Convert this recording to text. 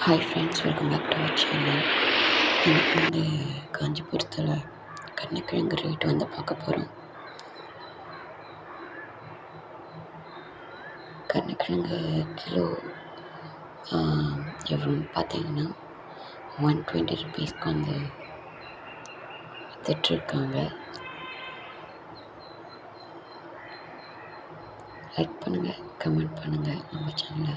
hi friends welcome back to our channel இன்றைக்கி வந்து காஞ்சிபுரத்தில் கருணக்கிழங்கு ரேட் வந்து பார்க்க போகிறோம் கருணக்கிழங்கு கிலோ எவ்வளோன்னு பார்த்தீங்கன்னா ஒன் டுவெண்ட்டி ருபீஸ்க்கு வந்து விற்றுட்ருக்காங்க லைக் பண்ணுங்கள் கமெண்ட் பண்ணுங்கள் நம்ம சேனலை